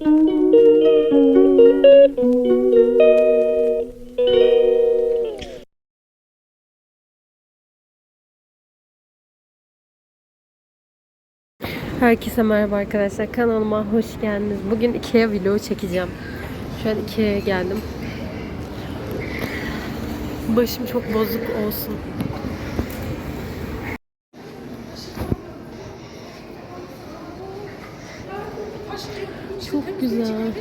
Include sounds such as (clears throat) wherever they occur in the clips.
Herkese merhaba arkadaşlar. Kanalıma hoş geldiniz. Bugün Ikea vlogu çekeceğim. Şu an Ikea'ya geldim. Başım çok bozuk olsun. Çok güzel.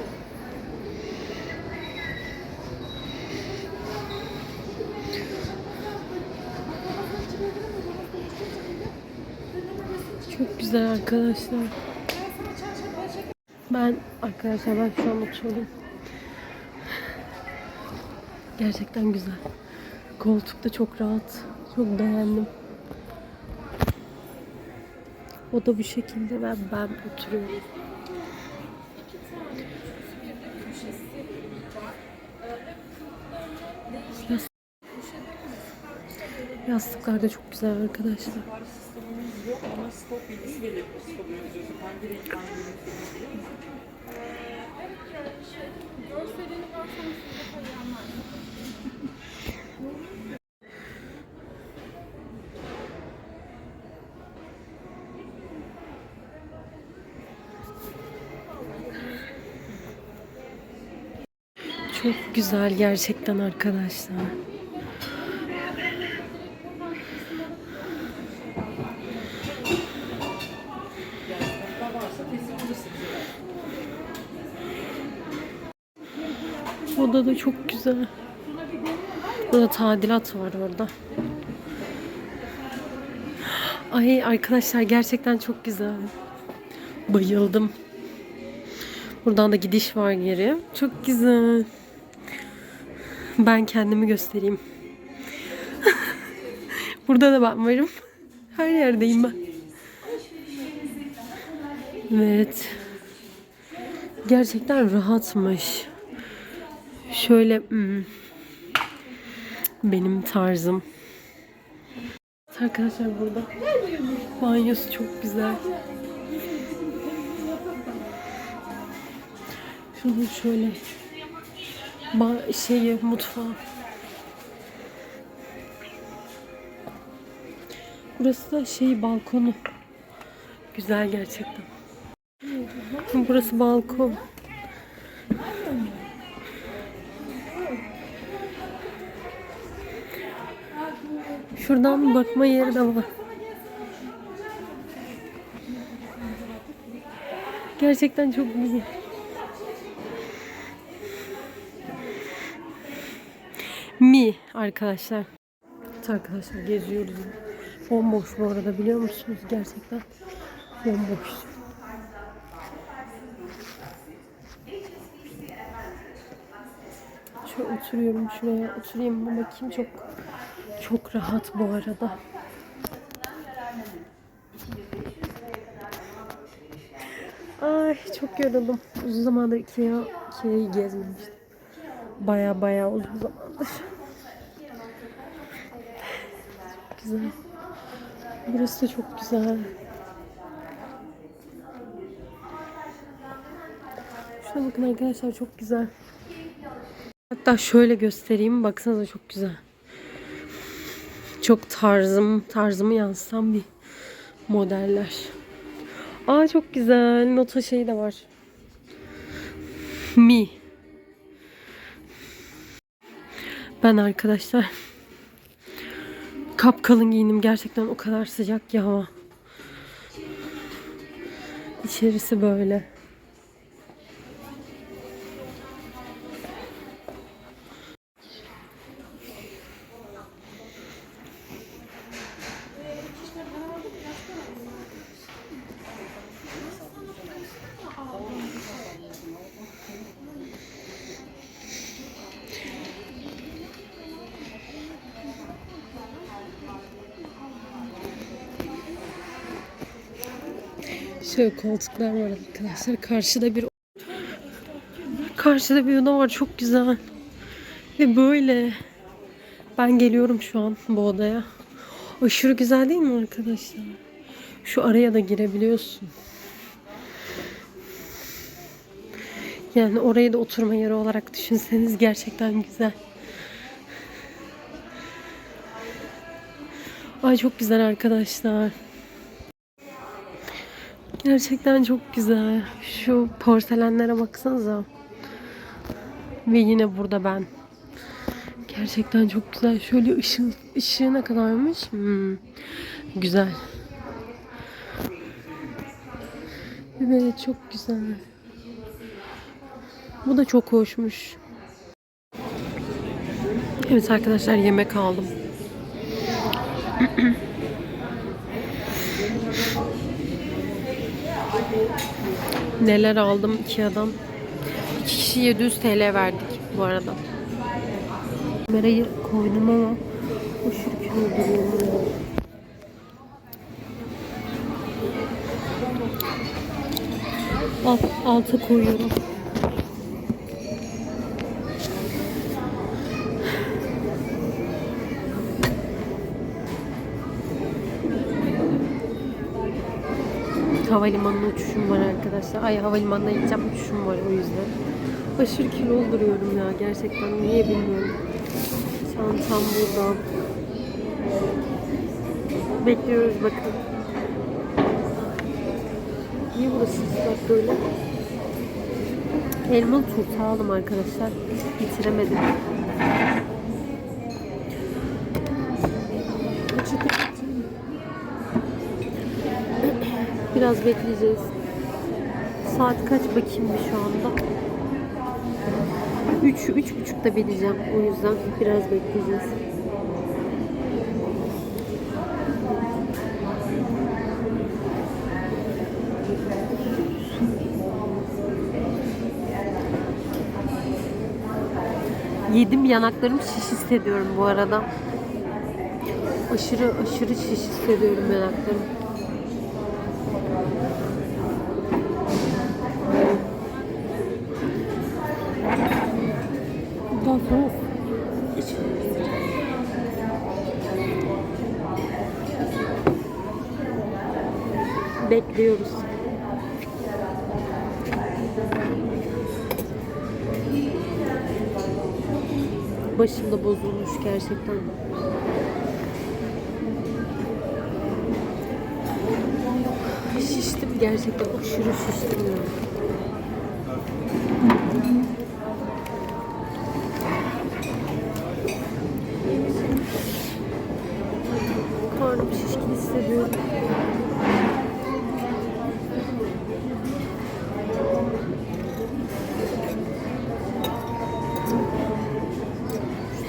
Çok güzel arkadaşlar. Ben arkadaşlar ben şu an oturdum. Gerçekten güzel. Koltuk da çok rahat. Çok beğendim. O da bu şekilde ve ben oturuyorum. Yastıklar da çok güzel arkadaşlar. Çok güzel gerçekten arkadaşlar. Oda da çok güzel. Burada tadilat var orada. Ay arkadaşlar gerçekten çok güzel. Bayıldım. Buradan da gidiş var geri. Çok güzel. Ben kendimi göstereyim. (laughs) Burada da ben varım. Her yerdeyim ben. Evet. Gerçekten rahatmış. Şöyle hmm, benim tarzım. Arkadaşlar burada banyosu çok güzel. Şunu şöyle ba şeyi mutfağı. Burası da şey balkonu. Güzel gerçekten. Burası balkon. Şuradan bakma yeri de var. Gerçekten çok güzel. Mi arkadaşlar. Arkadaşlar geziyoruz. Bomboş bu arada biliyor musunuz? Gerçekten bomboş. Şöyle oturuyorum şuraya oturayım bir bakayım çok çok rahat bu arada. Ay çok yoruldum. Uzun zamandır Ikea, Ikea'yı gezmemiştim. Baya baya uzun zamandır. Güzel. Burası da çok güzel. Şuna bakın arkadaşlar çok güzel. Hatta şöyle göstereyim. Baksanıza çok güzel. Çok tarzım, tarzımı yansıtan bir modeller. Aa çok güzel. Nota şeyi de var. Mi. Ben arkadaşlar kapkalın giyinim. Gerçekten o kadar sıcak ki hava. İçerisi böyle. Şöyle koltuklar var arkadaşlar. Karşıda bir Karşıda bir oda var. Çok güzel. Ve böyle. Ben geliyorum şu an bu odaya. Aşırı güzel değil mi arkadaşlar? Şu araya da girebiliyorsun. Yani orayı da oturma yeri olarak düşünseniz gerçekten güzel. Ay çok güzel arkadaşlar. Gerçekten çok güzel. Şu porselenlere baksanıza. Ve yine burada ben. Gerçekten çok güzel. Şöyle ışığı, ışığı ne kadarmış? Hmm, güzel. Evet çok güzel. Bu da çok hoşmuş. Evet arkadaşlar yemek aldım. (clears throat) Neler aldım Ikea'dan. İki kişi 700 TL verdik bu arada. Kamerayı koydum ama aşırı kilo duruyor. Al, alta koyuyorum. Havalimanına uçuşum var arkadaşlar. Ay havalimanına gideceğim uçuşum var o yüzden. Aşırı kilo duruyorum ya gerçekten. Niye bilmiyorum. Çantam burada. Bekliyoruz bakın. Niye burası ıslak böyle? Elmalı turta aldım arkadaşlar. Bitiremedim. Biraz bekleyeceğiz. Saat kaç bakayım bir şu anda? 3 üç buçukta bineceğim. O yüzden biraz bekleyeceğiz. Yedim yanaklarım şiş hissediyorum bu arada. Aşırı aşırı şiş hissediyorum yanaklarım. Daha soğuk. Bekliyoruz. Başım da bozulmuş gerçekten. Şiştim gerçekten aşırı şiştim ya.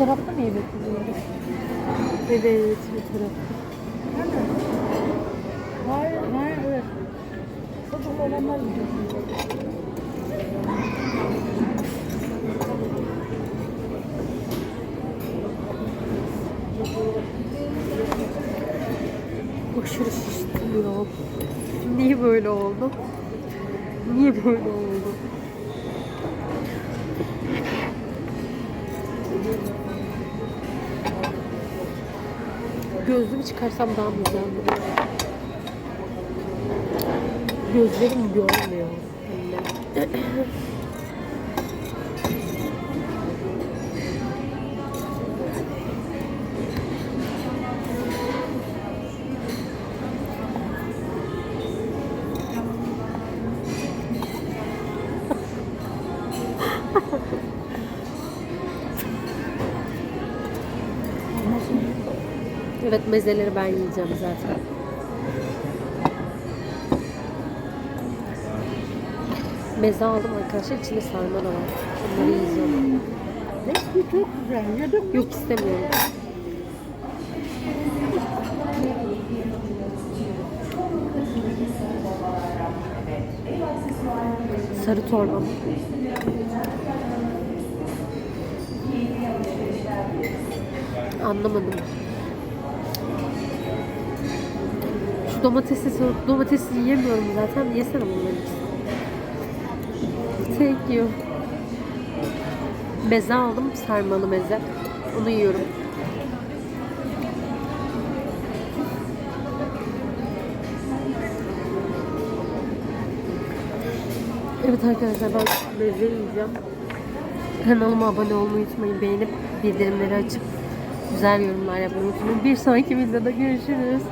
Tarafta mı yemek yiyoruz? Evet, bu tarafta. Hayır, hayır, evet. Çocuk olanlar gidiyor. Aşırı şiştim ya. Niye böyle oldu? Niye böyle oldu? Gözlüğümü çıkarsam daha güzel olur? Gözlerim görmüyor. Evet mezeleri ben yiyeceğim zaten. Meze aldım arkadaşlar. İçinde sarma da var. Onları yiyeceğim. Hepsi çok güzel. Yedim? Yok istemiyorum. Sarı torba. Anlamadım. Şu domatesi, domatesi yiyemiyorum zaten. Yesene bunları ikisini. Thank you. Meze aldım. Sarmalı meze. Onu yiyorum. Evet arkadaşlar ben meze yiyeceğim. Kanalıma abone olmayı unutmayın. Beğenip bildirimleri açıp güzel yorumlar yapmayı unutmayın. Bir sonraki videoda görüşürüz.